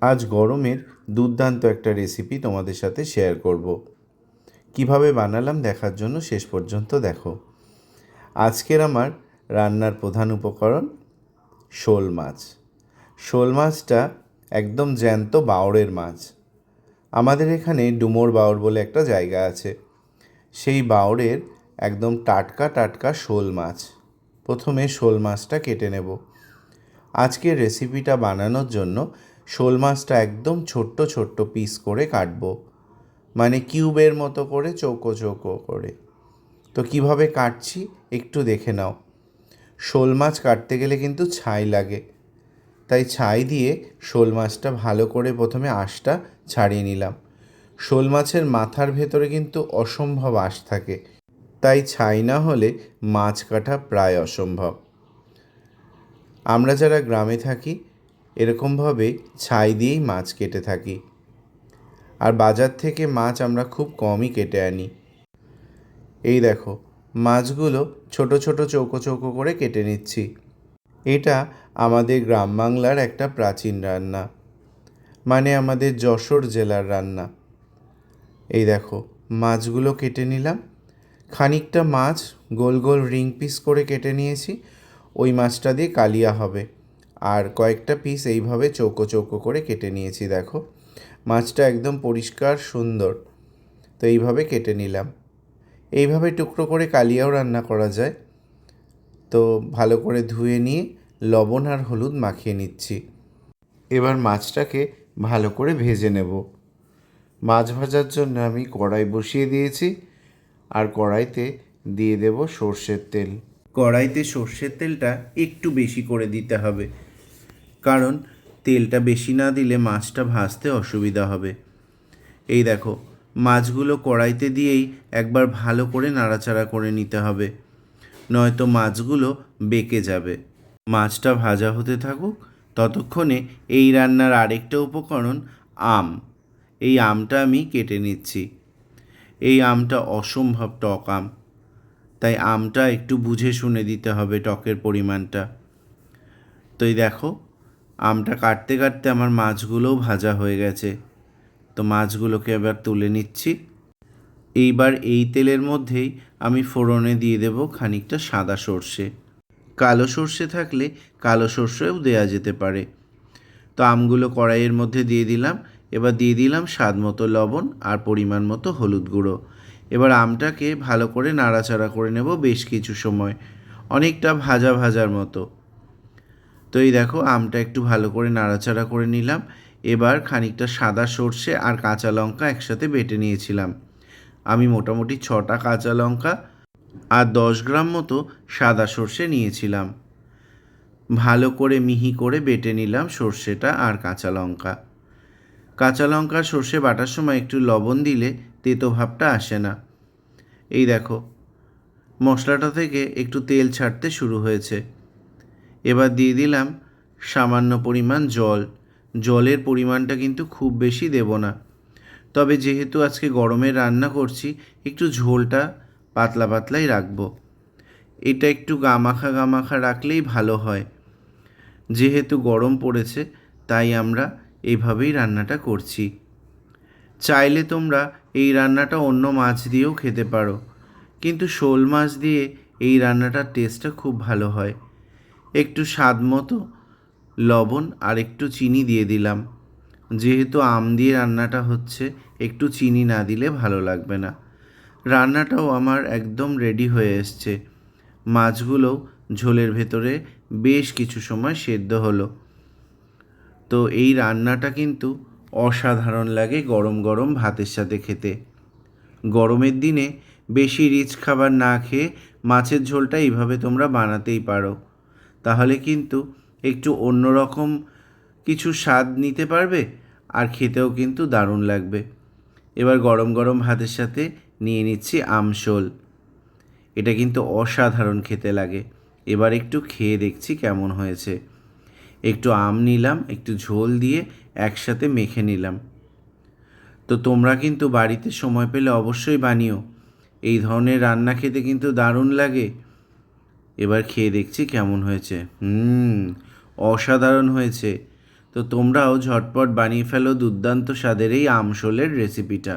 আজ গরমের দুর্দান্ত একটা রেসিপি তোমাদের সাথে শেয়ার করব। কীভাবে বানালাম দেখার জন্য শেষ পর্যন্ত দেখো। আজকের আমার রান্নার প্রধান উপকরণ শোল মাছ। শোল মাছটা একদম জ্যান্ত বাওড়ের মাছ। আমাদের এখানে ডুমোর বাওড় বলে একটা জায়গা আছে। সেই বাওড়ের একদম টাটকা টাটকা শোল মাছ। প্রথমে শোল মাছটা কেটে নেব। আজকের রেসিপিটা বানানোর জন্য শোল মাছটা একদম ছোট্ট ছোট্ট পিস করে কাটবো। মানে কিউবের মতো করে, চৌকো চৌকো করে। তো কীভাবে কাটছি একটু দেখে নাও। শোল মাছ কাটতে গেলে কিন্তু ছাই লাগে। তাই ছাই দিয়ে শোল মাছটা ভালো করে প্রথমে আঁশটা ছাড়িয়ে নিলাম। শোল মাছের মাথার ভেতরে কিন্তু অসম্ভব আঁশ থাকে। তাই ছাই না হলে মাছ কাটা প্রায় অসম্ভব। আমরা যারা গ্রামে থাকি এরকমভাবে ছাই দিয়েই মাছ কেটে থাকি। আর বাজার থেকে মাছ আমরা খুব কমই কেটে আনি। এই দেখো, মাছগুলো ছোট ছোট চৌকো চৌকো করে কেটে নিচ্ছি। এটা আমাদের গ্রাম বাংলার একটা প্রাচীন রান্না। মানে আমাদের যশোর জেলার রান্না। এই দেখো, মাছগুলো কেটে নিলাম। খানিকটা মাছ গোল গোল রিং পিস করে কেটে নিয়েছি। ওই মাছটা দিয়ে কালিয়া হবে। আর কয়েকটা পিস এইভাবে চৌকো চৌকো করে কেটে নিয়েছি, দেখো। মাছটা একদম পরিষ্কার সুন্দর। তো এইভাবে কেটে নিলাম। এইভাবে টুকরো করে কালিয়াও রান্না করা যায়। তো ভালো করে ধুয়ে নিয়ে লবণ আর হলুদ মাখিয়ে নিচ্ছি। এবার মাছটাকে ভালো করে ভেজে নেব। মাছ ভাজার জন্য আমি কড়াই বসিয়ে দিয়েছি আর কড়াইতে দিয়ে দেব সর্ষের তেল। কড়াইতে সর্ষের তেলটা একটু বেশি করে দিতে হবে। কারণ তেলটা বেশি না দিলে মাছটা ভাজতে অসুবিধা হবে। এই দেখো, মাছগুলো কড়াইতে দিয়েই একবার ভালো করে নাড়াচাড়া করে নিতে হবে, নয়তো মাছগুলো বেঁকে যাবে। মাছটা ভাজা হতে থাকুক, ততক্ষণে এই রান্নার আরেকটা উপকরণ, আম। এই আমটা আমি কেটে নিচ্ছি। এই আমটা অসম্ভব টক আম। তাই আমটা একটু বুঝে শুনে দিতে হবে টকের পরিমাণটা। তো এই দেখো আমটা কাটতে কাটতে আমার মাছগুলোও ভাজা হয়ে গেছে। তো মাছগুলোকে এবার তুলে নিচ্ছি। এইবার এই তেলের মধ্যেই আমি ফোড়নে দিয়ে দেব খানিকটা সাদা সর্ষে। কালো সর্ষে থাকলে কালো সর্ষেও দেওয়া যেতে পারে। তো আমগুলো কড়াইয়ের মধ্যে দিয়ে দিলাম। এবার দিয়ে দিলাম স্বাদ মতো লবণ আর পরিমাণ মতো হলুদ গুঁড়ো। এবার আমটাকে ভালো করে নাড়াচাড়া করে নেব বেশ কিছু সময়। অনেকটা ভাজা ভাজার মতো। তো এই দেখো, আমটা একটু ভালো করে নাড়াচাড়া করে নিলাম। এবার খানিকটা সাদা সর্ষে আর কাঁচা লঙ্কা একসাথে বেটে নিয়েছিলাম। আমি মোটামুটি ছটা কাঁচা লঙ্কা আর দশ গ্রাম মতো সাদা সর্ষে নিয়েছিলাম। ভালো করে মিহি করে বেটে নিলাম সর্ষেটা আর কাঁচা লঙ্কা। কাঁচা লঙ্কা সর্ষে বাটার সময় একটু লবণ দিলে তেতো ভাবটা আসে না। এই দেখো, মশলাটা থেকে একটু তেল ছাড়তে শুরু হয়েছে। এবার দিয়ে দিলাম সামান্য পরিমাণ জল। জলের পরিমাণটা কিন্তু খুব বেশি দেব না। তবে যেহেতু আজকে গরমে রান্না করছি, একটু ঝোলটা পাতলা পাতলাই রাখব। এটা একটু গামাখা গামাখা রাখলেই ভালো হয়। যেহেতু গরম পড়েছে, তাই আমরা এইভাবেই রান্নাটা করছি। চাইলে তোমরা এই রান্নাটা অন্য মাছ দিয়েও খেতে পারো। কিন্তু শোল মাছ দিয়ে এই রান্নাটার টেস্টটা খুব ভালো হয়। একটু স্বাদ মতো, লবণ আর একটু চিনি দিয়ে দিলাম। যেহেতু আম দিয়ে রান্নাটা হচ্ছে, একটু চিনি না দিলে ভালো লাগবে না। রান্নাটাও আমার একদম রেডি হয়ে এসছে। মাছগুলোও ঝোলের ভেতরে বেশ কিছু সময় সেদ্ধ হলো। তো এই রান্নাটা কিন্তু অসাধারণ লাগে গরম গরম ভাতের সাথে খেতে। গরমের দিনে বেশি রিচ খাবার না খেয়ে মাছের ঝোলটা এইভাবে তোমরা বানাতেই পারো। তাহলে কিন্তু একটু অন্যরকম কিছু স্বাদ নিতে পারবে আর খেতেও কিন্তু দারুণ লাগবে। এবার গরম গরম ভাতের সাথে নিয়ে নিচ্ছি আমশোল। এটা কিন্তু অসাধারণ খেতে লাগে। এবার একটু খেয়ে দেখছি কেমন হয়েছে। একটু আম নিলাম, একটু ঝোল দিয়ে একসাথে মেখে নিলাম। তো তোমরা কিন্তু বাড়িতে সময় পেলে অবশ্যই বানিও। এই ধরনের রান্না খেতে কিন্তু দারুণ লাগে। এবার খেয়ে দেখছি কেমন হয়েছে। হুম, অসাধারণ হয়েছে। তো তোমরাও ঝটপট বানিয়ে ফেলো দুর্দান্ত স্বাদের এই আমশোলের রেসিপিটা